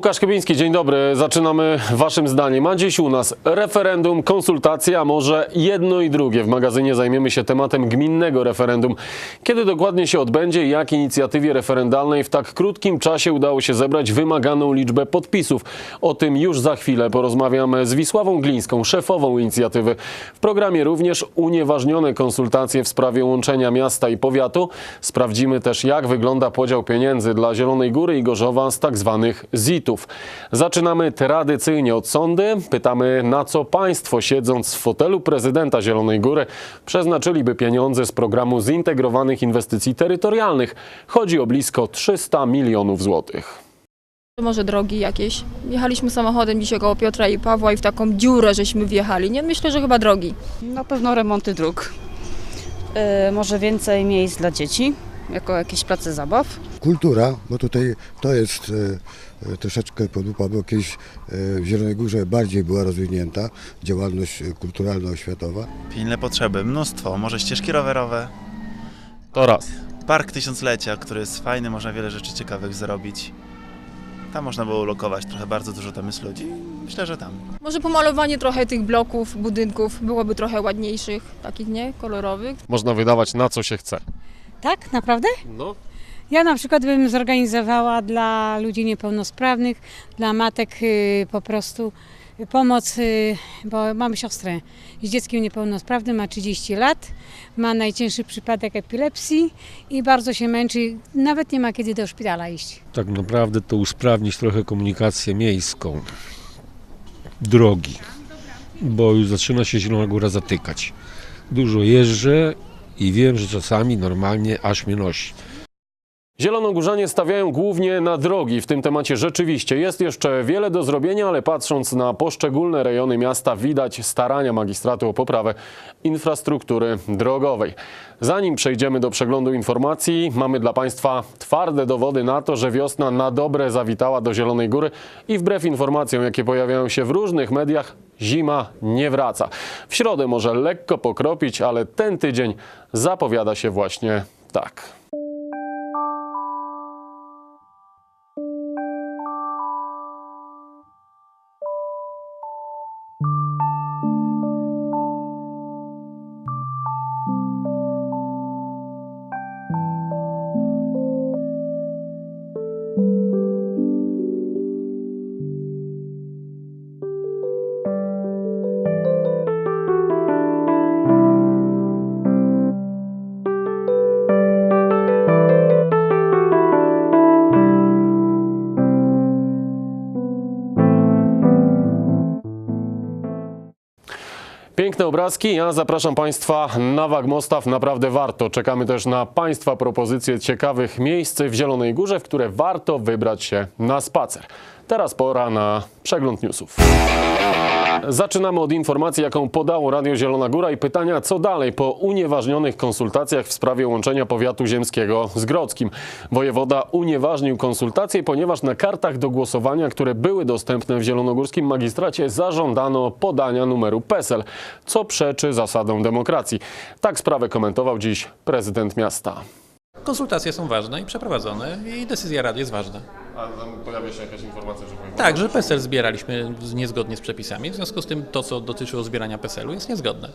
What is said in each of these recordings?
Łukasz Chybiński, dzień dobry. Zaczynamy waszym zdaniem. A dziś u nas referendum, konsultacje, a może jedno i drugie. W magazynie zajmiemy się tematem gminnego referendum. Kiedy dokładnie się odbędzie i jak inicjatywie referendalnej w tak krótkim czasie udało się zebrać wymaganą liczbę podpisów. O tym już za chwilę porozmawiamy z Wisławą Glińską, szefową inicjatywy. W programie również unieważnione konsultacje w sprawie łączenia miasta i powiatu. Sprawdzimy też jak wygląda podział pieniędzy dla Zielonej Góry i Gorzowa z tak zwanych Zaczynamy tradycyjnie od sądy. Pytamy, na co państwo, siedząc w fotelu prezydenta Zielonej Góry, przeznaczyliby pieniądze z programu zintegrowanych inwestycji terytorialnych. Chodzi o blisko 300 milionów złotych. Może drogi jakieś. Jechaliśmy samochodem dzisiaj koło Piotra i Pawła i w taką dziurę żeśmy wjechali. Nie, myślę, że chyba drogi. Na pewno remonty dróg. E, może więcej miejsc dla dzieci, jako jakieś place zabaw. Kultura, bo tutaj to jest e, e, troszeczkę podupa, bo kiedyś e, w Zielonej Górze bardziej była rozwinięta działalność e, kulturalno-oświatowa. Pilne potrzeby, mnóstwo, może ścieżki rowerowe, To raz. park tysiąclecia, który jest fajny, można wiele rzeczy ciekawych zrobić. Tam można było ulokować trochę bardzo dużo tam jest ludzi. Myślę, że tam. Może pomalowanie trochę tych bloków, budynków byłoby trochę ładniejszych, takich nie, kolorowych. Można wydawać na co się chce. Tak, naprawdę? No. Ja na przykład bym zorganizowała dla ludzi niepełnosprawnych, dla matek y, po prostu pomoc, y, bo mam siostrę z dzieckiem niepełnosprawnym, ma 30 lat, ma najcięższy przypadek epilepsji i bardzo się męczy, nawet nie ma kiedy do szpitala iść. tak naprawdę to usprawnić trochę komunikację miejską, drogi, bo już zaczyna się Zielona Góra zatykać. Dużo jeżdżę i wiem, że czasami normalnie aż mnie nosi. Zielonogórzanie stawiają głównie na drogi. W tym temacie rzeczywiście jest jeszcze wiele do zrobienia, ale patrząc na poszczególne rejony miasta widać starania magistratu o poprawę infrastruktury drogowej. Zanim przejdziemy do przeglądu informacji, mamy dla Państwa twarde dowody na to, że wiosna na dobre zawitała do Zielonej Góry i wbrew informacjom, jakie pojawiają się w różnych mediach, zima nie wraca. W środę może lekko pokropić, ale ten tydzień zapowiada się właśnie tak. Piękne obrazki. Ja zapraszam Państwa na Wagmostaw. Naprawdę warto. Czekamy też na Państwa propozycje ciekawych miejsc w Zielonej Górze, w które warto wybrać się na spacer. Teraz pora na przegląd newsów. Zaczynamy od informacji, jaką podało Radio Zielona Góra i pytania, co dalej po unieważnionych konsultacjach w sprawie łączenia powiatu ziemskiego z Grodzkim. Wojewoda unieważnił konsultacje, ponieważ na kartach do głosowania, które były dostępne w zielonogórskim magistracie, zażądano podania numeru PESEL, co przeczy zasadom demokracji. Tak sprawę komentował dziś prezydent miasta. Konsultacje są ważne i przeprowadzone i decyzja Rady jest ważna. A pojawia się jakaś informacja, że Tak, że PESEL zbieraliśmy niezgodnie z przepisami, w związku z tym to, co dotyczyło zbierania PESEL-u jest niezgodne.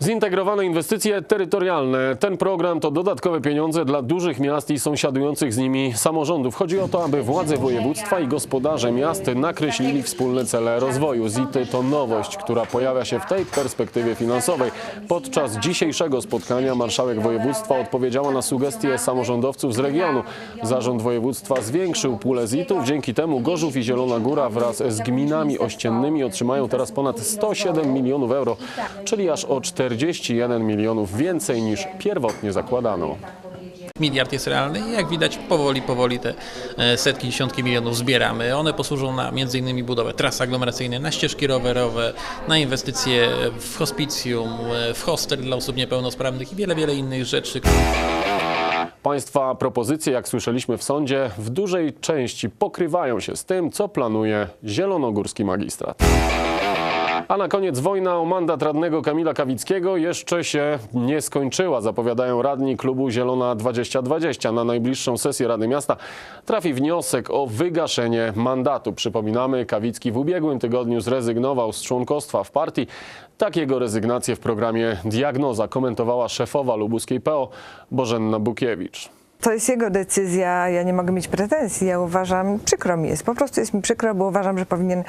Zintegrowane inwestycje terytorialne. Ten program to dodatkowe pieniądze dla dużych miast i sąsiadujących z nimi samorządów. Chodzi o to, aby władze województwa i gospodarze miast nakreślili wspólne cele rozwoju. ZIT-y to nowość, która pojawia się w tej perspektywie finansowej. Podczas dzisiejszego spotkania marszałek województwa odpowiedziała na sugestie samorządowców z regionu. Zarząd województwa zwiększył pulę ZIT-ów. Dzięki temu Gorzów i Zielona Góra wraz z gminami ościennymi otrzymają teraz ponad 107 milionów euro, czyli aż o 41 milionów więcej niż pierwotnie zakładano. Miliard jest realny i jak widać powoli, powoli te e, setki, dziesiątki milionów zbieramy. One posłużą na m.in. budowę tras aglomeracyjnych, na ścieżki rowerowe, na inwestycje w hospicjum, e, w hostel dla osób niepełnosprawnych i wiele, wiele innych rzeczy. Państwa propozycje, jak słyszeliśmy w sądzie, w dużej części pokrywają się z tym, co planuje zielonogórski magistrat. A na koniec wojna o mandat radnego Kamila Kawickiego jeszcze się nie skończyła. Zapowiadają radni klubu Zielona 2020. Na najbliższą sesję Rady Miasta trafi wniosek o wygaszenie mandatu. Przypominamy, Kawicki w ubiegłym tygodniu zrezygnował z członkostwa w partii. Tak jego rezygnację w programie Diagnoza komentowała szefowa lubuskiej PO Bożenna Bukiewicz. To jest jego decyzja, ja nie mogę mieć pretensji. Ja uważam, przykro mi jest, po prostu jest mi przykro, bo uważam, że powinien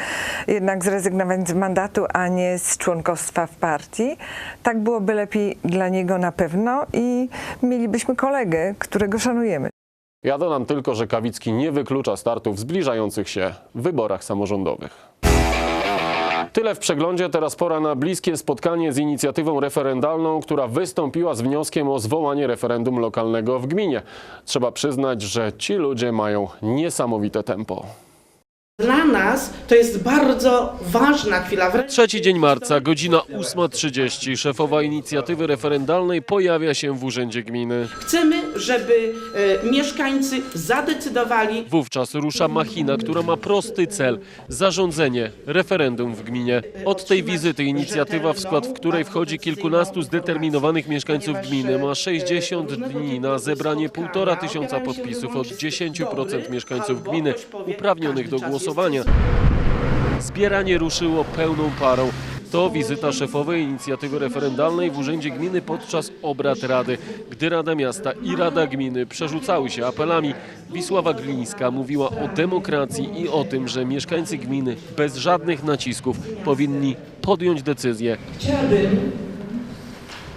jednak zrezygnować z mandatu, a nie z członkostwa w partii. Tak byłoby lepiej dla niego na pewno i mielibyśmy kolegę, którego szanujemy. Ja dodam tylko, że Kawicki nie wyklucza startów zbliżających się wyborach samorządowych. Tyle w przeglądzie. Teraz pora na bliskie spotkanie z inicjatywą referendalną, która wystąpiła z wnioskiem o zwołanie referendum lokalnego w gminie. Trzeba przyznać, że ci ludzie mają niesamowite tempo. Dla nas to jest bardzo ważna chwila. Trzeci dzień marca, godzina 8.30. Szefowa inicjatywy referendalnej pojawia się w urzędzie gminy. chcemy, żeby e, mieszkańcy zadecydowali Wówczas rusza machina, która ma prosty cel zarządzenie referendum w gminie. Od tej wizyty inicjatywa, w skład w której wchodzi kilkunastu zdeterminowanych mieszkańców gminy, ma 60 dni na zebranie półtora tysiąca podpisów od 10% mieszkańców gminy uprawnionych do głosowania. Zbieranie ruszyło pełną parą. To wizyta szefowej inicjatywy referendalnej w Urzędzie Gminy podczas obrad Rady. Gdy Rada Miasta i Rada Gminy przerzucały się apelami, Wisława Glińska mówiła o demokracji i o tym, że mieszkańcy gminy bez żadnych nacisków powinni podjąć decyzję. Chciałabym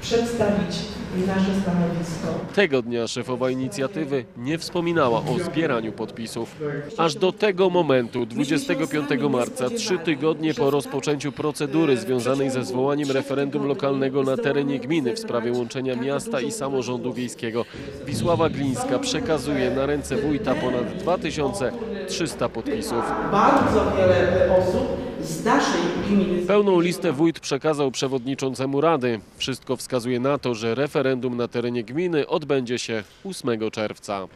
przedstawić nasze stanowisko. Tego dnia szefowa inicjatywy nie wspominała o zbieraniu podpisów. Aż do tego momentu, 25 marca, trzy tygodnie po rozpoczęciu procedury związanej ze zwołaniem referendum lokalnego na terenie gminy w sprawie łączenia miasta i samorządu wiejskiego, Wisława Glińska przekazuje na ręce wójta ponad 2300 podpisów. Bardzo wiele osób z naszej gminy Pełną listę wójt przekazał przewodniczącemu Rady. Wszystko wskazuje na to, że referendum na terenie gminy odbędzie się 8 czerwca.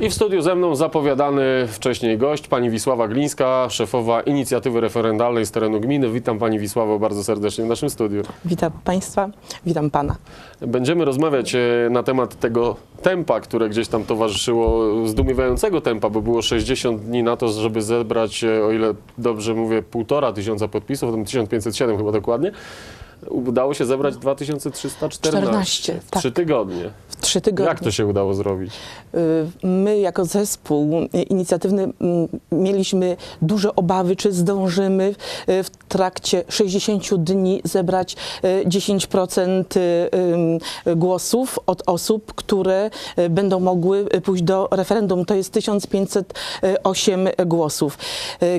I w studiu ze mną zapowiadany wcześniej gość, pani Wisława Glińska, szefowa inicjatywy referendalnej z terenu gminy. Witam pani Wisławo bardzo serdecznie w naszym studiu. Witam Państwa, witam Pana. Będziemy rozmawiać e, na temat tego tempa, które gdzieś tam towarzyszyło, zdumiewającego tempa, bo było 60 dni na to, żeby zebrać, e, o ile dobrze mówię, półtora tysiąca podpisów, tam 1507 chyba dokładnie. Udało się zebrać 2314 14, w tak. trzy tygodnie. Trzy tygodnie. Jak to się udało zrobić? Y, My jako zespół inicjatywny mm, mieliśmy duże obawy, czy zdążymy y, w trakcie 60 dni zebrać y, 10% y, głosów od osób, które będą mogły pójść do referendum. To jest 1508 głosów.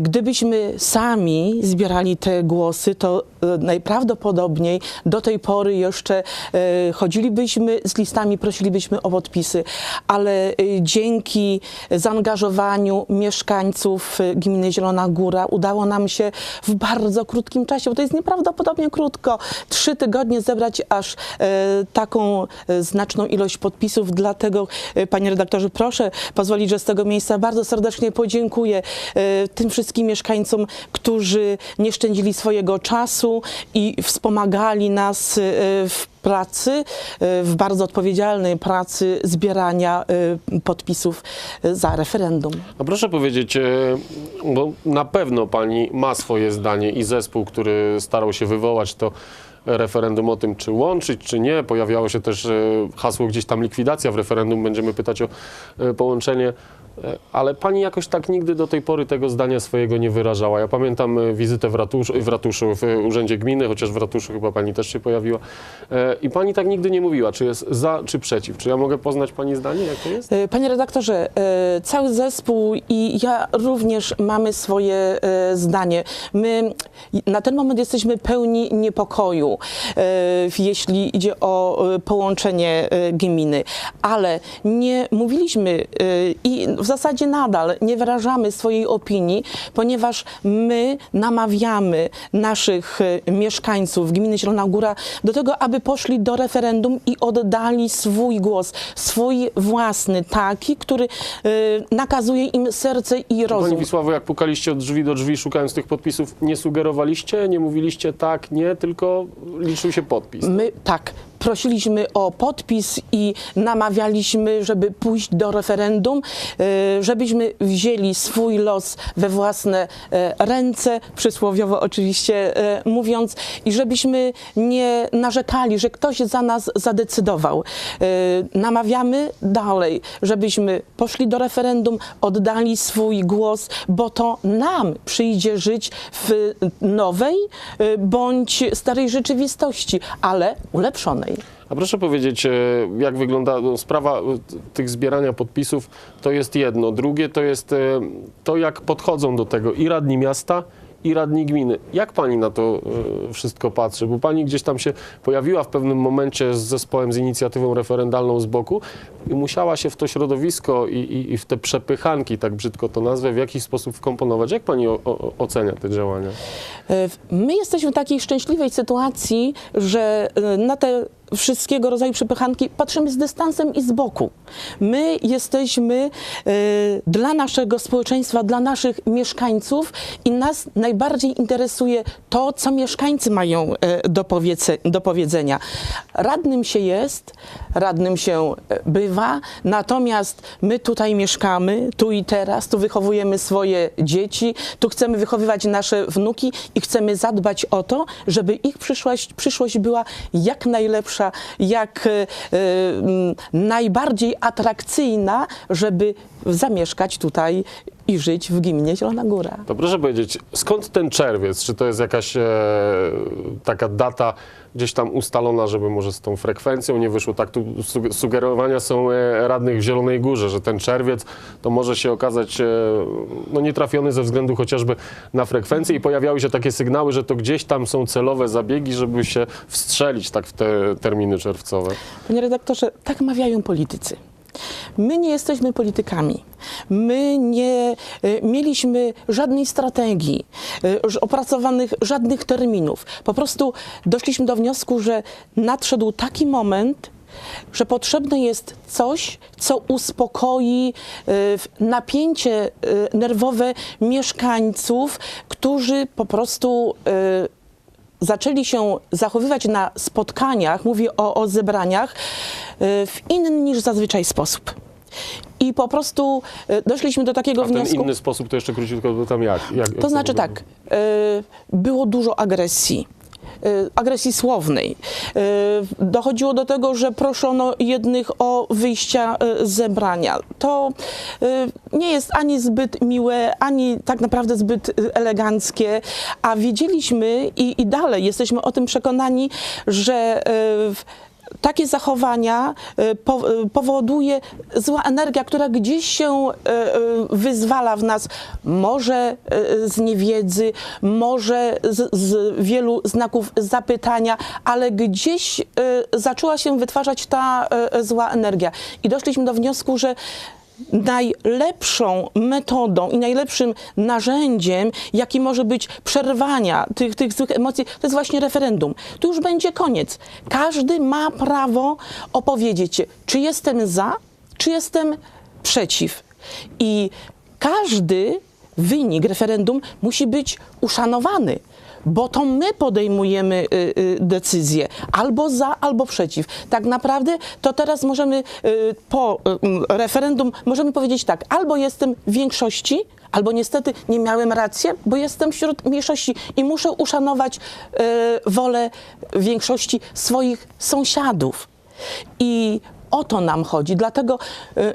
Gdybyśmy sami zbierali te głosy, to najprawdopodobniej do tej pory jeszcze chodzilibyśmy z listami, prosilibyśmy o podpisy, ale y, dzięki zaangażowaniu mieszkańców y, gminy Zielona Góra udało nam się w bardzo krótkim czasie, bo to jest nieprawdopodobnie krótko, trzy tygodnie zebrać aż y, taką znaczną ilość podpisów. Dlatego, panie redaktorze, proszę pozwolić, że z tego miejsca bardzo serdecznie podziękuję tym wszystkim mieszkańcom, którzy nie szczędzili swojego czasu i wspomagali nas w pracy, y, w bardzo odpowiedzialnej pracy zbierania y, podpisów y, za referendum. Proszę powiedzieć, e, bo na pewno pani ma swoje zdanie i zespół, który starał się wywołać to referendum o tym, czy łączyć, czy nie. Pojawiało się też e, hasło gdzieś tam likwidacja w referendum. Będziemy pytać o e, połączenie. E, Ale pani jakoś tak nigdy do tej pory tego zdania swojego nie wyrażała. Ja pamiętam e, wizytę w ratuszu, w ratuszu, w e, Urzędzie Gminy, chociaż w ratuszu chyba pani też się pojawiła. I pani tak nigdy nie mówiła, czy jest za, czy przeciw. Czy ja mogę poznać pani zdanie, jak to jest? Panie redaktorze, cały zespół i ja również mamy swoje zdanie. My na ten moment jesteśmy pełni niepokoju, jeśli idzie o połączenie gminy, ale nie mówiliśmy i w zasadzie nadal nie wyrażamy swojej opinii, ponieważ my namawiamy naszych e, mieszkańców gminy Zielona Góra do tego, aby poszli do referendum i oddali swój głos, swój własny, taki, który e, nakazuje im serce i rozum. Pani Wisławo, jak pukaliście od drzwi do drzwi szukając tych podpisów, nie sugerowaliście, nie mówiliście tak, nie, tylko liczył się podpis. My tak, prosiliśmy o podpis i namawialiśmy, żeby pójść do referendum, e, żebyśmy wzięli swój los we własne e, ręce, przysłowiowo oczywiście e, mówiąc, i żebyśmy nie narzekali, że ktoś za nas zadecydował. Namawiamy dalej, żebyśmy poszli do referendum, oddali swój głos, bo to nam przyjdzie żyć w nowej bądź starej rzeczywistości, ale ulepszonej. A proszę powiedzieć, e, jak wygląda no, sprawa e, tych zbierania podpisów, to jest jedno. Drugie to jest e, to, jak podchodzą do tego i radni miasta, i radni gminy. Jak pani na to wszystko patrzy? Bo pani gdzieś tam się pojawiła w pewnym momencie z zespołem, z inicjatywą referendalną z boku i musiała się w to środowisko i, i, i w te przepychanki, tak brzydko to nazwę, w jakiś sposób wkomponować. Jak pani o, o, ocenia te działania? My jesteśmy w takiej szczęśliwej sytuacji, że na te wszystkiego rodzaju przepychanki patrzymy z dystansem i z boku. My jesteśmy e, dla naszego społeczeństwa, dla naszych mieszkańców i nas najbardziej interesuje to, co mieszkańcy mają e, do, powiece, do powiedzenia. Radnym się jest, radnym się e, bywa, natomiast my tutaj mieszkamy, tu i teraz, tu wychowujemy swoje dzieci, tu chcemy wychowywać nasze wnuki i chcemy zadbać o to, żeby ich przyszłość, przyszłość była jak najlepsza, jak e, e, m, najbardziej atrakcyjna, żeby zamieszkać tutaj i żyć w gminie Zielona Góra. To proszę powiedzieć, skąd ten czerwiec? Czy to jest jakaś e, taka data gdzieś tam ustalona, żeby może z tą frekwencją nie wyszło? Tak tu suge- sugerowania są e, radnych w Zielonej Górze, że ten czerwiec to może się okazać e, no, nietrafiony ze względu chociażby na frekwencję i pojawiały się takie sygnały, że to gdzieś tam są celowe zabiegi, żeby się wstrzelić tak w te terminy czerwcowe. Panie redaktorze, tak mawiają politycy. My nie jesteśmy politykami. My nie e, mieliśmy żadnej strategii, e, opracowanych żadnych terminów. Po prostu doszliśmy do wniosku, że nadszedł taki moment, że potrzebne jest coś, co uspokoi e, napięcie nerwowe mieszkańców, którzy po prostu zaczęli się zachowywać na spotkaniach, mówię o, o zebraniach, w inny niż zazwyczaj sposób. I po prostu y, doszliśmy do takiego A w wniosku. inny sposób to jeszcze króciutko, bo tam jak? jak jak To znaczy wygląda? tak, y, było dużo agresji. y, Agresji słownej. Dochodziło do tego, że proszono jednych o wyjścia z zebrania. To nie jest ani zbyt miłe, ani tak naprawdę zbyt eleganckie, a wiedzieliśmy i, i dalej jesteśmy o tym przekonani, że w- takie zachowania y, y, powoduje zła energia, która gdzieś się y, wyzwala w nas, może z niewiedzy, może z, z wielu znaków zapytania, ale gdzieś zaczęła się wytwarzać ta zła energia. I doszliśmy do wniosku, że najlepszą metodą i najlepszym narzędziem, jaki może być przerwania tych, tych złych emocji, to jest właśnie referendum. Tu już będzie koniec. Każdy ma prawo opowiedzieć czy jestem za, czy jestem przeciw. I każdy wynik referendum musi być uszanowany. Bo to my podejmujemy y, y, decyzję albo za, albo przeciw. Tak naprawdę to teraz możemy y, po y, referendum możemy powiedzieć tak, albo jestem w większości, albo niestety nie miałem racji, bo jestem wśród mniejszości i muszę uszanować wolę większości swoich sąsiadów. I o to nam chodzi. Dlatego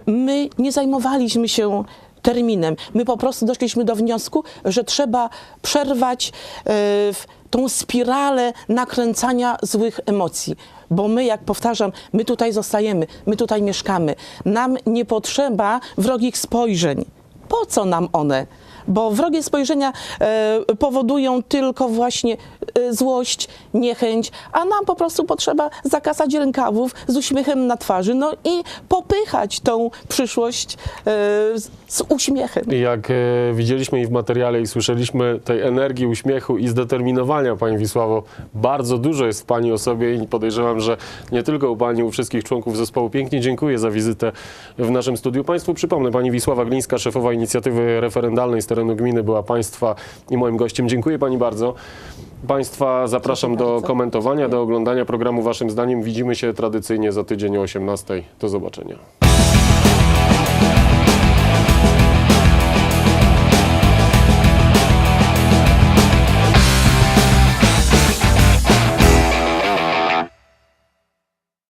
my nie zajmowaliśmy się terminem. My po prostu doszliśmy do wniosku, że trzeba przerwać y, tą spiralę nakręcania złych emocji. Bo my, jak powtarzam, my tutaj zostajemy, my tutaj mieszkamy. Nam nie potrzeba wrogich spojrzeń. Po co nam one? Bo wrogie spojrzenia e, powodują tylko właśnie e, złość, niechęć, a nam po prostu potrzeba zakasać rękawów z uśmiechem na twarzy, no i popychać tą przyszłość e, z, uśmiechem. Jak widzieliśmy i w materiale i słyszeliśmy tej energii, uśmiechu i zdeterminowania Pani Wisławo, bardzo dużo jest w Pani osobie i podejrzewam, że nie tylko u Pani, u wszystkich członków zespołu. Pięknie dziękuję za wizytę w naszym studiu. Państwu przypomnę, Pani Wisława Glińska, szefowa inicjatywy referendalnej z gminy była Państwa i moim gościem. Dziękuję Pani bardzo. Państwa zapraszam do bardzo. komentowania, do oglądania programu Waszym zdaniem. Widzimy się tradycyjnie za tydzień o 18. Do zobaczenia.